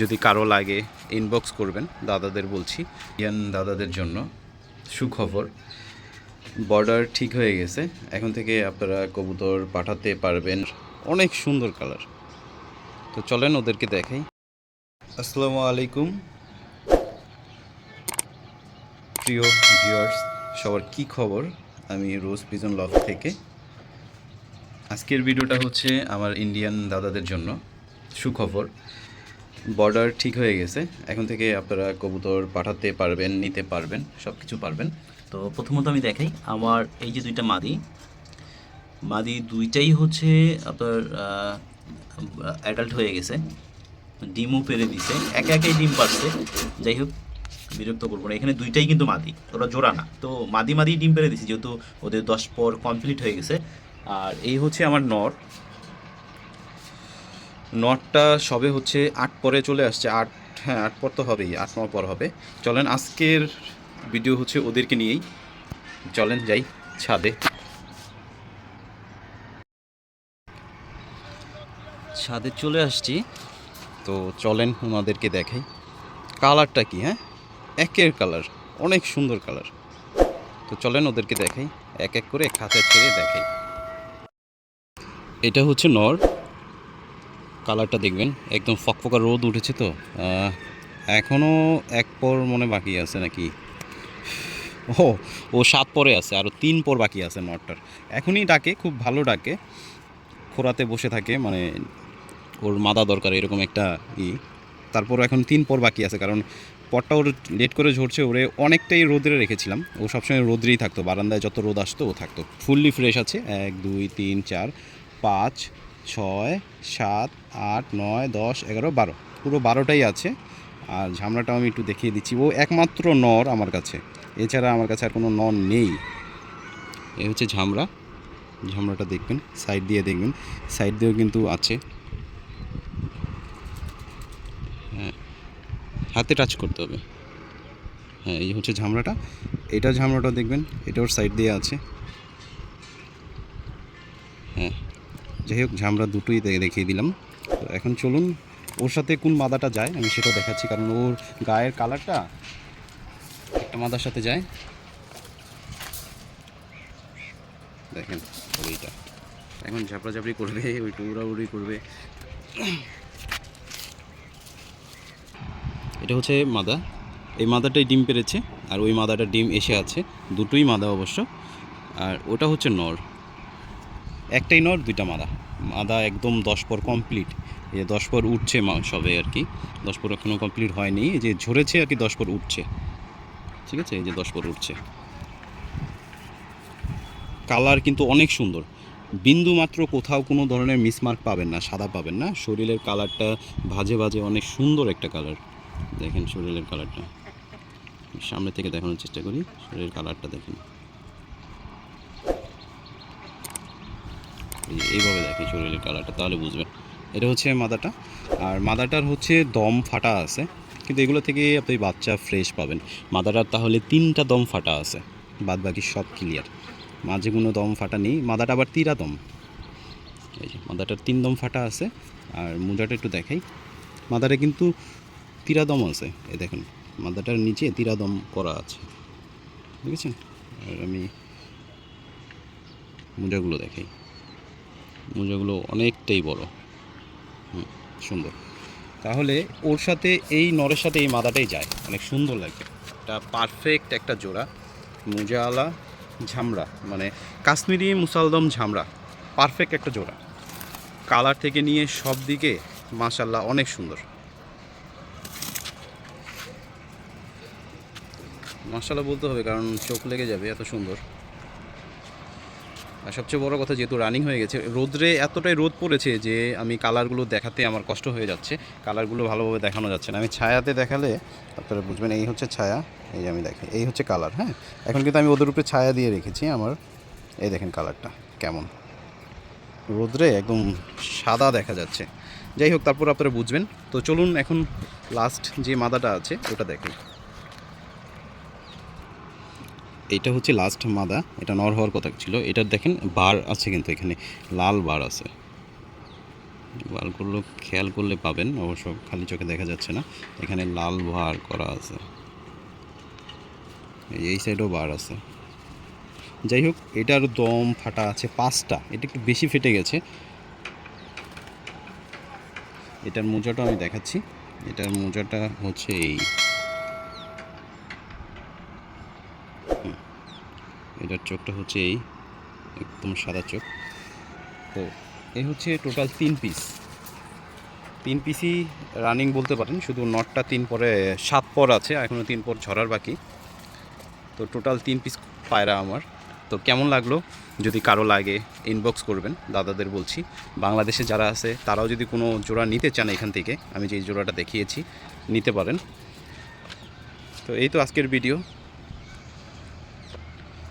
যদি কারও লাগে ইনবক্স করবেন, দাদাদের বলছি। ইয়ান দাদাদের জন্য সুখবর। বর্ডার ঠিক হয়ে গেছে। এখন থেকে আপনারা কবুতর পাঠাতে পারবেন। অনেক সুন্দর কালার তো চলেন ওদেরকে দেখাই। আসসালামু আলাইকুম। প্রিয় ভিউয়ার্স সবার কি খবর? আমি রোজ পিজন লফ থেকে। আজকের ভিডিওটা হচ্ছে আমার ইন্ডিয়ান দাদাদের জন্য সুখবর। বর্ডার ঠিক হয়ে গেছে। এখন থেকে আপনারা কবুতর পাঠাতে পারবেন, নিতে পারবেন সব কিছু পারবেন। তো প্রথমত আমি দেখাই, আমার এই যে দুইটা মাদি মাদি দুইটাই হচ্ছে আপনার অ্যাডাল্ট হয়ে গেছে। ডিমও পেরে দিছে, একে একাই ডিম পারছে। যাই হোক, বিরক্ত করব না, এখানে দুইটাই কিন্তু মাদি, ওরা জোড়া না। তো মাদি মাদি ডিম পেরে দিছি, যেহেতু ওদের দশ পর কমপ্লিট হয়ে গেছে। আর এই হচ্ছে আমার নর নটটা সবে হচ্ছে আট পরে চলে আসছে। আট হ্যাঁ আট পর তো হবেই, আট নয় পর হবে। চলেন, আজকের ভিডিও হচ্ছে ওদেরকে নিয়েই। চলেন, যাই, ছাদে। ছাদে চলে আসছি। তো চলেন, ওনাদেরকে দেখাই। কালারটা কি হ্যাঁ? একের কালার, অনেক সুন্দর কালার। তো চলেন, ওদেরকে দেখাই। এক এক করে খাঁচা ছেড়ে দেখাই। এটা হচ্ছে নর। কালারটা দেখবেন। একদম ফকফকা রোদ উঠেছে তো। এখনও এক পর মনে বাকি আছে নাকি? ও ও সাত পরে আছে আরও তিন পর বাকি আছে নটটার এখনই ডাকে, খুব ভালো ডাকে। খোরাতে বসে থাকে মানে ওর মাদা দরকার, এরকম একটা ই। তারপর এখন তিন পর বাকি আছে, কারণ পরটা ওর লেট করে ঝরছে, ওরে অনেকটাই রোদে রেখেছিলাম। ও সবসময় রোদ্রেই থাকতো, বারান্দায় যত রোদ আসতো, ও থাকতো। ফুললি ফ্রেশ আছে, এক, দুই, তিন, চার, পাঁচ ছয়, সাত, আট, নয়, দশ, এগারো, বারো। পুরো বারোটাই আছে। আর ঝামড়াটাও আমি একটু দেখিয়ে দিচ্ছি। ও একমাত্র নর আমার কাছে। এছাড়া আমার কাছে আর কোনো নর নেই। এ হচ্ছে ঝামড়া ঝামড়াটা দেখবেন, সাইড দিয়ে দেখবেন। সাইড দিয়েও কিন্তু আছে। হ্যাঁ হাতে টাচ করতে হবে। হ্যাঁ এই হচ্ছে ঝামড়াটা এটা ঝামড়াটা দেখবেন, এটা ওর সাইড দিয়ে আছে। হ্যাঁ। যাই হোক ঝামড়া দুটোই দেখিয়ে দিলাম। তো এখন চলুন, ওর সাথে কোন মাদাটা যায়, আমি সেটা দেখাচ্ছি, কারণ ওর গায়ের কালারটা একটা মাদার সাথে যায়। দেখেন, ওইটা। এখন ঝাপড়াঝাপড়ি করবে ওইটা উড়াউড়ি করবে। এটা হচ্ছে মাদা। এই মাদাটাই ডিম পেরেছে, আর ওই মাদাটা ডিম এসে আছে। দুটোই মাদা অবশ্য। আর ওটা হচ্ছে নর। একটাই নর দুইটা মাদা। মাদা একদম দশ পর কমপ্লিট যে দশ পর উঠছে সবে আর কি। দশ পর এখনও কমপ্লিট হয়নি। যে ঝরেছে আর কি দশ পর উঠছে। ঠিক আছে? এই যে দশ পর উঠছে। কালার কিন্তু অনেক সুন্দর। বিন্দু মাত্র কোথাও কোনো ধরনের মিসমার্ক পাবেন না, সাদা পাবেন না। শরীরের কালারটা ভাজে ভাজে অনেক সুন্দর একটা কালার। দেখেন শরীরের কালারটা। সামনে থেকে দেখানোর চেষ্টা করি। শরীরের কালারটা দেখেন। এই এইভাবে দেখেন শরীরের কালারটা, তাহলে বুঝবেন। এটা হচ্ছে মাদাটা আর মাদাটার হচ্ছে দম ফাটা আছে, কিন্তু এগুলো থেকে আপনি বাচ্চা ফ্রেশ পাবেন। মাদাটার তাহলে তিনটা দম ফাটা আছে বাদ বাকি সব ক্লিয়ার মাঝে কোনো দম ফাটা নেই মাদাটা আবার তিরা দম। এই যে মাদাটার তিন দম ফাটা আছে। আর মুজাটা একটু দেখাই। মাদাটা কিন্তু তিরাদম আছে, এ দেখুন। মাদাটার নিচে তিরাদম করা আছে। বুঝেছেন আর আমি মোজাগুলো দেখাই। মোজাগুলো অনেকটাই বড়। হুম, সুন্দর। তাহলে ওর সাথে এই নরের সাথে এই মাদাটাই যায়। অনেক সুন্দর লাগে। এটা পারফেক্ট একটা জোড়া। মোজাওয়ালা ঝামড়া মানে কাশ্মীরি মুসালদম ঝামড়া। পারফেক্ট একটা জোড়া। কালার থেকে নিয়ে সব দিকে মাশাল্লাহ অনেক সুন্দর। মাশাল্লাহ বলতে হবে কারণ চোখ লেগে যাবে এত সুন্দর। আর সবচেয়ে বড় কথা যেহেতু রানিং হয়ে গেছে, রোদ্রে এতটাই রোদ পড়েছে যে আমি কালারগুলো দেখাতে আমার কষ্ট হয়ে যাচ্ছে। কালারগুলো ভালোভাবে দেখানো যাচ্ছে না। আমি ছায়াতে দেখালে আপনারা বুঝবেন, এই হচ্ছে ছায়া, এই যে আমি দেখি এই হচ্ছে কালার হ্যাঁ? এখন কিন্তু আমি ওদের উপরে ছায়া দিয়ে রেখেছি আমার, এই দেখেন কালারটা কেমন। রোদ্রে একদম সাদা দেখা যাচ্ছে। যাই হোক, তারপর আপনারা বুঝবেন। তো চলুন এখন লাস্ট যে মাদাটা আছে, ওটা দেখেন। এইটা হচ্ছে লাস্ট মাদা, এটা নর হওয়ার কথা ছিল। এটার দেখেন বার আছে কিন্তু এখানে, লাল বার আছে। বারগুলো খেয়াল করলে পাবেন, অবশ্য খালি চোখে দেখা যাচ্ছে না। এখানে লাল বার করা আছে। এই সাইডেও বার আছে। যাই হোক, এটার দম ফাটা আছে পাঁচটা, এটা একটু বেশি ফেটে গেছে। এটার মোজাটা আমি দেখাচ্ছি। এটার মোজাটা হচ্ছে এই। এটার চোখটা হচ্ছে এই, একদম সাদা চোখ। তো এই হচ্ছে টোটাল তিন পিস তিন পিসই রানিং বলতে পারেন, শুধু নটটা তিন পরে সাত পর আছে এখনও তিন পর ঝরার বাকি। তো টোটাল তিন পিস পায়রা আমার। তো কেমন লাগল? যদি কারও লাগে ইনবক্স করবেন, দাদাদের বলছি। বাংলাদেশে যারা আছে, তারাও যদি কোনো জোড়া নিতে চান এখান থেকে, আমি যে জোড়াটা দেখিয়েছি, নিতে পারেন। তো এই তো আজকের ভিডিও